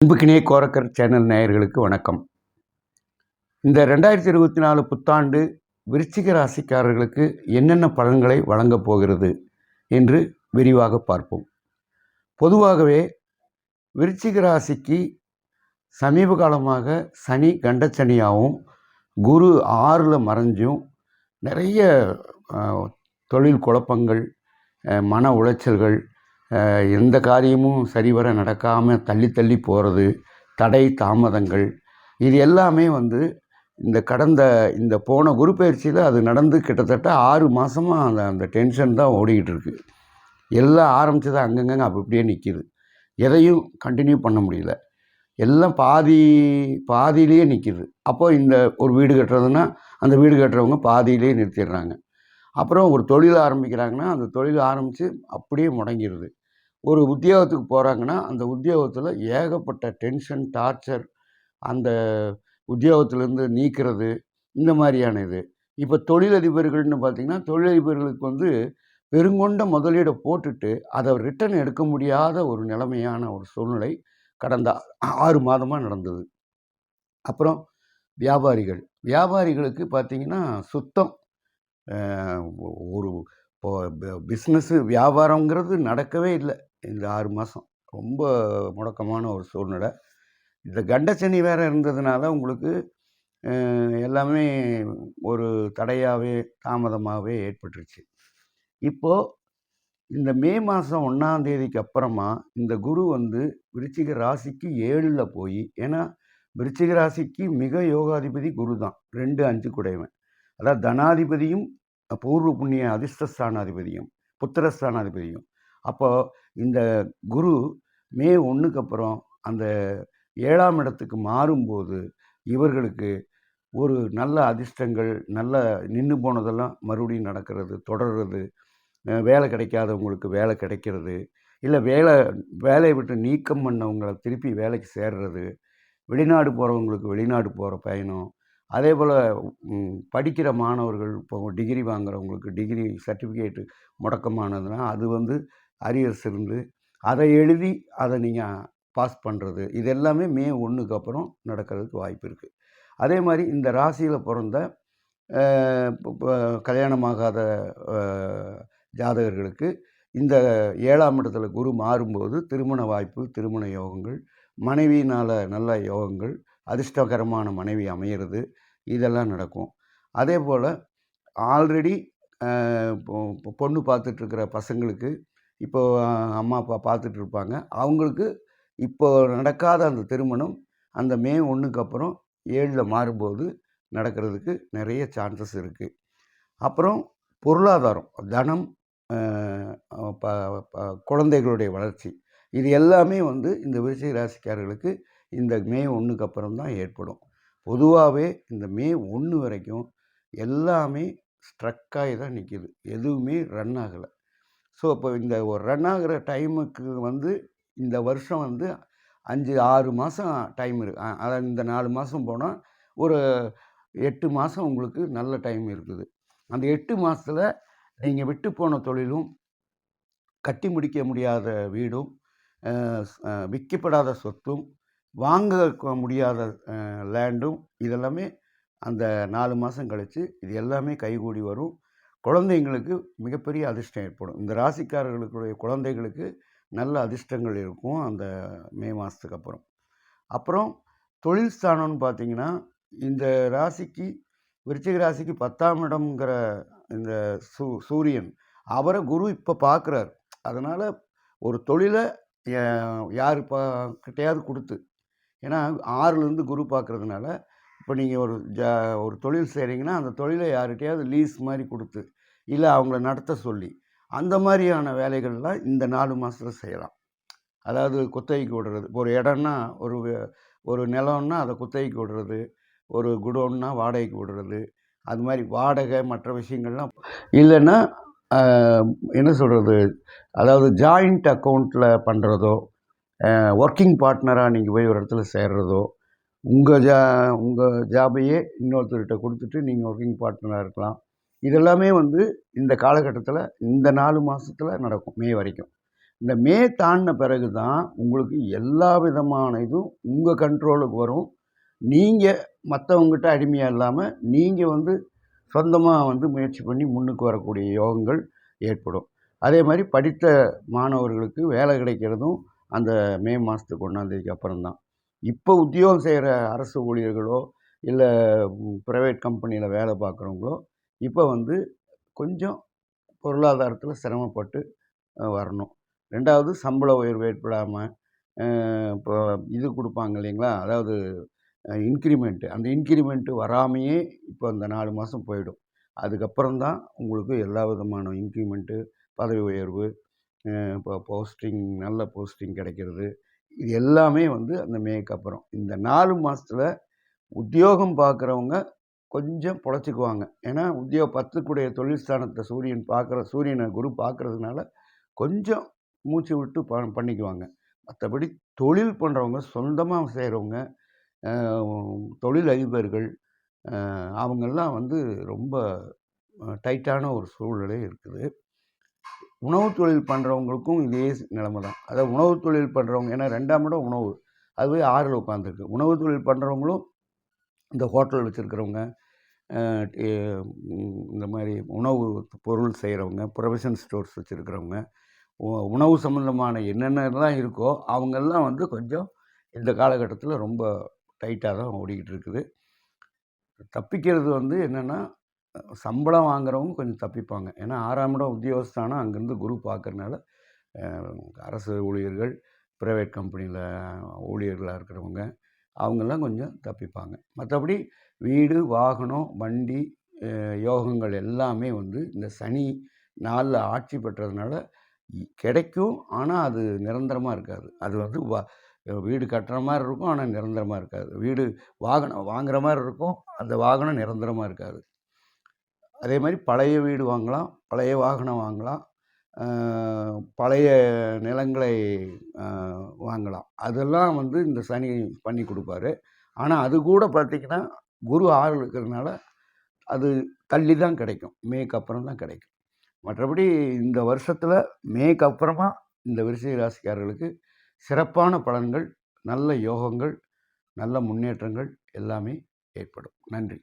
அன்புக்கினே Gorakkar channel நேயர்களுக்கு வணக்கம். இந்த ரெண்டாயிரத்தி இருபத்தி நாலு புத்தாண்டு விருச்சிக ராசிக்காரர்களுக்கு என்னென்ன பலன்களை வழங்கப் போகிறது என்று விரிவாக பார்ப்போம். பொதுவாகவே விருச்சிக ராசிக்கு சமீப காலமாக சனி கண்டச்சனியாகவும் குரு ஆறில் மறைஞ்சும் நிறைய தொழில் குழப்பங்கள் மன உளைச்சல்கள் எந்த காரியமும் சரிவர நடக்காமல் தள்ளி தள்ளி போகிறது தடை தாமதங்கள் இது எல்லாமே வந்து இந்த கடந்த இந்த போன குரு பயிற்சியில் அது நடந்து கிட்டத்தட்ட ஆறு மாதமாக அந்த அந்த டென்ஷன் தான் ஓடிக்கிட்டு இருக்குது எல்லாம் ஆரம்பிச்சது அங்கங்கங்க அப்படி அப்படியே நிற்கிது எதையும் கண்டினியூ பண்ண முடியல. எல்லாம் பாதி பாதியிலேயே நிற்கிது அப்போ இந்த ஒரு வீடு கட்டுறதுன்னா அந்த வீடு கட்டுறவங்க பாதியிலேயே நிறுத்திடுறாங்க. அப்புறம் ஒரு தொழில் ஆரம்பிக்கிறாங்கன்னா அந்த தொழில் ஆரம்பித்து அப்படியே முடங்கிடுது ஒரு உத்தியோகத்துக்கு போகிறாங்கன்னா அந்த உத்தியோகத்தில் ஏகப்பட்ட டென்ஷன் டார்ச்சர் அந்த உத்தியோகத்திலேருந்து நீக்கிறது இந்த மாதிரியான இது. இப்போ தொழிலதிபர்கள்னு பார்த்திங்கன்னா தொழிலதிபர்களுக்கு வந்து பெருங்கொண்ட முதலீடை போட்டுட்டு அதை ரிட்டர்ன் எடுக்க முடியாத ஒரு நிலைமையான ஒரு சூழ்நிலை கடந்த ஆறு மாதமாக நடந்தது. அப்புறம் வியாபாரிகள். வியாபாரிகளுக்கு பார்த்திங்கன்னா சுத்தம் ஒரு ஒரு பிஸ்னஸ்ஸு வியாபாரங்கிறது நடக்கவே இல்லை. இந்த ஆறு மாதம் ரொம்ப முடக்கமான ஒரு சூழ்நிலை. இந்த கண்டச்சனி வேறு இருந்ததுனால உங்களுக்கு எல்லாமே ஒரு தடையாகவே தாமதமாகவே ஏற்பட்டுருச்சு. இப்போது இந்த மே மாதம் ஒன்றாந்தேதிக்கு அப்புறமா இந்த குரு வந்து விருச்சிக ராசிக்கு ஏழில் போய் ஏன்னா விருச்சிக ராசிக்கு மிக யோகாதிபதி குரு தான். ரெண்டு அஞ்சு குடைவன் அதாவது தனாதிபதியும் பூர்வ புண்ணிய அதிர்ஷ்டஸ்தானாதிபதியும் புத்திரஸ்தானாதிபதியும். அப்போது இந்த குரு மே ஒன்றுக்கு அப்புறம் அந்த ஏழாம் இடத்துக்கு மாறும்போது இவர்களுக்கு ஒரு நல்ல அதிர்ஷ்டங்கள் நல்ல நின்று போனதெல்லாம் மறுபடியும் நடக்கிறது தொடர்றது. வேலை கிடைக்காதவங்களுக்கு வேலை கிடைக்கிறது. இல்லை வேலை வேலையை விட்டு நீக்கம் பண்ணவங்களை திருப்பி வேலைக்கு சேர்றது. வெளிநாடு போகிறவங்களுக்கு வெளிநாடு போகிற பயணம். அதே போல் படிக்கிற மாணவர்கள் இப்போ டிகிரி வாங்குறவங்களுக்கு டிகிரி சர்டிஃபிகேட்டு முடக்கமானதுன்னா அது வந்து அரியர்ஸ் இருந்து அதை எழுதி அதை நீங்கள் பாஸ் பண்ணுறது இது எல்லாமே மே ஒன்றுக்கு அப்புறம் நடக்கிறதுக்கு வாய்ப்பு இருக்குது அதே மாதிரி இந்த ராசியில் பிறந்த கல்யாணமாகாத ஜாதகர்களுக்கு இந்த ஏழாம் இடத்துல குரு மாறும்போது திருமண வாய்ப்பு திருமண யோகங்கள் மனைவியினால் நல்ல யோகங்கள் அதிர்ஷ்டகரமான மனைவி அமையிறது இதெல்லாம் நடக்கும். அதே போல் ஆல்ரெடி பொண்ணு பார்த்துட்ருக்கிற பசங்களுக்கு இப்போ அம்மா அப்பா பார்த்துட்டு இருப்பாங்க. அவங்களுக்கு இப்போ நடக்காத அந்த திருமணம் அந்த மே ஒன்றுக்கு அப்புறம் ஏழில் மாறும்போது நடக்கிறதுக்கு நிறைய சான்சஸ் இருக்குது அப்புறம் பொருளாதாரம் தனம் ப- குழந்தைகளுடைய வளர்ச்சி. இது எல்லாமே வந்து இந்த விருச்சிக ராசிக்காரர்களுக்கு இந்த மே ஒன்றுக்கு அப்புறம் தான் ஏற்படும். பொதுவாகவே இந்த மே ஒன்று வரைக்கும் எல்லாமே ஸ்ட்ரக்காகி தான் நிற்கிது எதுவுமே ரன் ஆகலை. ஸோ இப்போ இந்த ஒரு ரன் ஆகிற டைமுக்கு வந்து இந்த வருஷம் வந்து அஞ்சு ஆறு மாதம் டைம் இருக்கு. அதாவது இந்த நாலு மாதம் போனால் ஒரு எட்டு மாதம் உங்களுக்கு நல்ல டைம் இருக்குது. அந்த எட்டு மாதத்தில் நீங்கள் விட்டு போன தொழிலும் கட்டி முடிக்க முடியாத வீடும் விற்கப்படாத சொத்தும் வாங்க முடியாத லேண்டும் இதெல்லாமே அந்த நாலு மாதம் கழித்து இது எல்லாமே கைகூடி வரும். குழந்தைங்களுக்கு மிகப்பெரிய அதிர்ஷ்டம் ஏற்படும். இந்த ராசிக்காரர்களுடைய குழந்தைகளுக்கு நல்ல அதிர்ஷ்டங்கள் இருக்கும் அந்த மே மாதத்துக்கு அப்புறம். அப்புறம் தொழில் ஸ்தானம்னு பார்த்தீங்கன்னா இந்த ராசிக்கு விருச்சிக ராசிக்கு பத்தாம் இடம்ங்கிற இந்த சூ சூரியன் அவரை குரு இப்போ பார்க்குறாரு அதனால் ஒரு தொழிலை யார் பா கிட்டையாவது கொடுத்து. ஏன்னா ஆறுலேருந்து குரு பார்க்குறதுனால இப்போ நீங்கள் ஒரு ஜா ஒரு தொழில் செய்கிறீங்கன்னா அந்த தொழிலை யார்கிட்டையாவது லீஸ் மாதிரி கொடுத்து இல்லை அவங்கள நடத்த சொல்லி அந்த மாதிரியான வேலைகள்லாம் இந்த நாலு மாதத்துல செய்யலாம். அதாவது குத்தகைக்கு விடுறது. ஒரு இடம்னா ஒரு ஒரு நிலம்னா அதை குத்தகைக்கு விடுறது. ஒரு குடோன்னா வாடகைக்கு விடுறது. அது மாதிரி வாடகை மற்ற விஷயங்கள்லாம். இல்லைன்னா என்ன சொல்கிறது அதாவது ஜாயிண்ட் அக்கௌண்ட்டில் பண்ணுறதோ ஒர்க்கிங் பார்ட்னராக நீங்கள் போய் ஒரு இடத்துல சேர்றதோ உங்கள் ஜா உங்கள் ஜாபையே இன்னொருத்தர்கிட்ட கொடுத்துட்டு நீங்கள் ஒர்க்கிங் பார்ட்னராக இருக்கலாம். இதெல்லாமே வந்து இந்த காலகட்டத்தில் இந்த நாலு மாதத்தில் நடக்கும் மே வரைக்கும். இந்த மே தாண்டின பிறகு தான் உங்களுக்கு எல்லா விதமான இதுவும் உங்கள் கண்ட்ரோலுக்கு வரும். நீங்கள் மற்றவங்ககிட்ட அடிமையாக இல்லாமல் நீங்கள் வந்து சொந்தமாக வந்து முயற்சி பண்ணி முன்னுக்கு வரக்கூடிய யோகங்கள் ஏற்படும். அதே மாதிரி படித்த மாணவர்களுக்கு வேலை கிடைக்கிறதும் அந்த மே மாதத்துக்கு ஒன்றாந்தேதிக்கு அப்புறம் தான் இப்போ உத்தியோகம் செய்கிற அரசு ஊழியர்களோ இல்லை ப்ரைவேட் கம்பெனியில் வேலை பார்க்குறவங்களோ இப்போ வந்து கொஞ்சம் பொருளாதாரத்தில் சிரமப்பட்டு வரணும். ரெண்டாவது சம்பள உயர்வு ஏற்படாமல் இப்போ இது கொடுப்பாங்க இல்லைங்களா? அதாவது இன்க்ரிமெண்ட்டு அந்த இன்க்ரிமெண்ட்டு வராமையே இப்போ அந்த நாலு மாதம் போயிடும். அதுக்கப்புறம் தான் உங்களுக்கு எல்லா விதமான இன்க்ரிமெண்ட்டு பதவி உயர்வு இப்போ போஸ்டிங் நல்ல போஸ்டிங் கிடைக்கிறது. இது எல்லாமே வந்து அந்த மேக்கு அப்புறம். இந்த நாலு மாதத்தில் உத்தியோகம் பார்க்குறவங்க கொஞ்சம் பொழைச்சிக்குவாங்க. ஏன்னா உத்தியோக பத்துக்குடைய தொழில் ஸ்தானத்தை சூரியன் பார்க்குற சூரியனை குரு பார்க்கறதுனால கொஞ்சம் மூச்சு விட்டு ப பண்ணிக்குவாங்க. மற்றபடி தொழில் பண்ணுறவங்க சொந்தமாக செய்கிறவங்க தொழில் அதிபர்கள் அவங்கெல்லாம் வந்து ரொம்ப டைட்டான ஒரு சூழ்நிலை இருக்குது. உணவு தொழில் பண்ணுறவங்களுக்கும் இதே நிலைமை தான். அதாவது உணவு தொழில் பண்ணுறவங்க ஏன்னா ரெண்டாம் இடம் உணவு. அதுவே ஆறில் உட்காந்துருக்கு உணவு தொழில் பண்ணுறவங்களும் இந்த ஹோட்டல் வச்சுருக்கிறவங்க இந்த மாதிரி உணவு பொருள் செய்கிறவங்க ப்ரொவிஷன் ஸ்டோர்ஸ் வச்சுருக்கிறவங்க உணவு சம்மந்தமான என்னென்னலாம் இருக்கோ அவங்கெல்லாம் வந்து கொஞ்சம் இந்த காலகட்டத்தில் ரொம்ப டைட்டாக தான் ஓடிக்கிட்டு இருக்குது. தப்பிக்கிறது வந்து என்னென்னா சம்பளம் வாங்குறவங்க கொஞ்சம் தப்பிப்பாங்க. ஏன்னா ஆறாம் இடம் உத்தியோகஸ்தானம் அங்கேருந்து குரு பார்க்குறனால அரசு ஊழியர்கள் ப்ரைவேட் கம்பெனியில் ஊழியர்களாக இருக்கிறவங்க அவங்கெல்லாம் கொஞ்சம் தப்பிப்பாங்க. மற்றபடி வீடு வாகனம் வண்டி யோகங்கள் எல்லாமே வந்து இந்த சனி நாளில் ஆட்சி பெற்றதுனால கிடைக்கும். ஆனால் அது நிரந்தரமாக இருக்காது. அது வந்து வா வீடு கட்டுற மாதிரி இருக்கும் ஆனால் நிரந்தரமாக இருக்காது. வீடு வாகனம் வாங்குற மாதிரி இருக்கும் அந்த வாகனம் நிரந்தரமாக இருக்காது. அதே மாதிரி பழைய வீடு வாங்கலாம் பழைய வாகனம் வாங்கலாம் பழைய நிலங்களை வாங்கலாம். அதெல்லாம் வந்து இந்த சனி பண்ணி கொடுப்பாரு. ஆனால் அது கூட பார்த்திங்கன்னா குரு ஆறு இருக்கிறதுனால அது தள்ளி தான் கிடைக்கும். மேக்கு அப்புறம் தான் கிடைக்கும். மற்றபடி இந்த வருஷத்தில் மேக்கு அப்புறமா இந்த விருச்சிக ராசிக்காரர்களுக்கு சிறப்பான பலன்கள் நல்ல யோகங்கள் நல்ல முன்னேற்றங்கள் எல்லாமே ஏற்படும். நன்றி.